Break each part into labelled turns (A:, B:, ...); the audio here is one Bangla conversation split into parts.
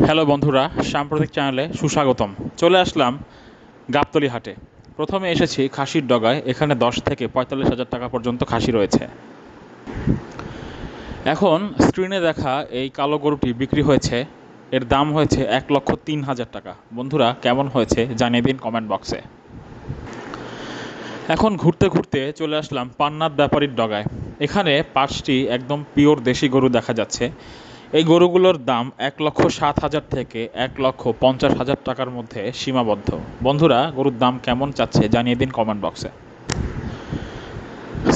A: হ্যালো বন্ধুরা, সাম্প্রতিক চ্যানেলে সুস্বাগতম। চলে আসলাম গাবতলি হাটে। প্রথমে এসেছি খাসির ডগায়, এখানে দশ থেকে পঁয়তাল্লিশ হাজার টাকা পর্যন্ত খাসি রয়েছে। এখন স্ক্রিনে দেখা এই কালো গরুটি বিক্রি হয়েছে, এর দাম হয়েছে এক লক্ষ তিন হাজার টাকা। বন্ধুরা, কেমন হয়েছে জানিয়ে দিন কমেন্ট বক্সে এখন ঘুরতে ঘুরতে চলে আসলাম পান্নাথ ব্যাপারীর ডগায়। এখানে পাঁচটি একদম পিওর দেশি গরু দেখা যাচ্ছে। এই গরুগুলোর দাম এক লক্ষ সাত হাজার থেকে এক লক্ষ পঞ্চাশ হাজার টাকার মধ্যে সীমাবদ্ধ। বন্ধুরা, গরুর দাম কেমন চাচ্ছে জানিয়ে দিন কমেন্ট বক্সে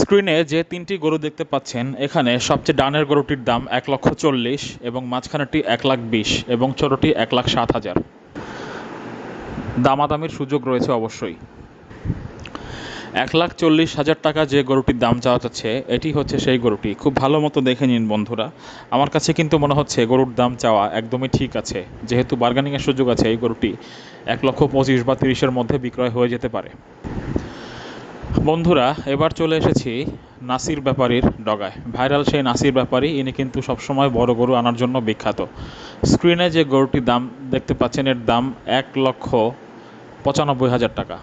A: স্ক্রিনে যে তিনটি গরু দেখতে পাচ্ছেন, এখানে সবচেয়ে ডানের গরুটির দাম এক লক্ষ চল্লিশ এবং মাঝখানেটি এক লাখ বিশ এবং ছোটটি এক লাখ সাত হাজার। দামাদামির সুযোগ রয়েছে অবশ্যই। এক লাখ চল্লিশ হাজার টাকা যে গরুটির দাম চাওয়া যাচ্ছে, এটি হচ্ছে সেই গরুটি। খুব ভালো মতো দেখে নিন বন্ধুরা। আমার কাছে কিন্তু মনে হচ্ছে গরুর দাম চাওয়া একদমই ঠিক আছে। যেহেতু বার্গেনিংয়ের সুযোগ আছে এই গরুটি এক লক্ষ পঁচিশ বা তিরিশের মধ্যে বিক্রয় হয়ে যেতে পারে। বন্ধুরা, এবার চলে এসেছি নাসির ব্যাপারীর ডগায়। ভাইরাল সেই নাসির ব্যাপারী, ইনি কিন্তু সবসময় বড় গরু আনার জন্য বিখ্যাত। স্ক্রিনে যে গরুটির দাম দেখতে পাচ্ছেন, এর দাম এক লক্ষ পঁচানব্বই হাজার টাকা।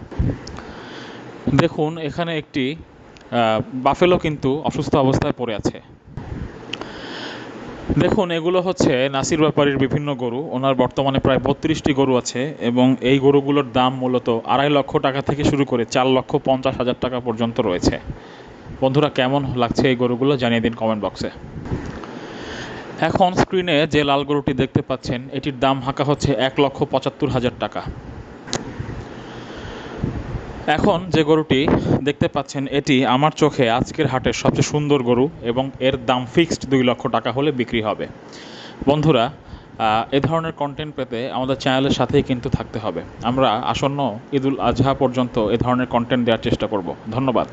A: দেখুন, এখানে একটি বাফেলো কিন্তু অসুস্থ অবস্থায় পড়ে আছে। দেখুন, এগুলো হচ্ছে নাসির ব্যাপারীর বিভিন্ন গরু। ওনার বর্তমানে প্রায় বত্রিশটি গরু আছে এবং এই গরুগুলোর দাম মূলত আড়াই লক্ষ টাকা থেকে শুরু করে চার লক্ষ পঞ্চাশ হাজার টাকা পর্যন্ত রয়েছে। বন্ধুরা, কেমন লাগছে এই গরুগুলো জানিয়ে দিন কমেন্ট বক্সে। এখন স্ক্রিনে যে লাল গরুটি দেখতে পাচ্ছেন, এটির দাম হাঁকা হচ্ছে এক লক্ষ পঁচাত্তর হাজার টাকা। এখন যে গরুটি দেখতে পাচ্ছেন, এটি আমার চোখে আজকের হাটের সবচেয়ে সুন্দর গরু এবং এর দাম ফিক্সড দুই লক্ষ টাকা হলে বিক্রি হবে। বন্ধুরা এ ধরনের কন্টেন্ট পেতে আমাদের চ্যানেলের সাথেই কিন্তু থাকতে হবে। আমরা আসন্ন ঈদুল আজহা পর্যন্ত এ ধরনের কন্টেন্ট দেওয়ার চেষ্টা করব। ধন্যবাদ।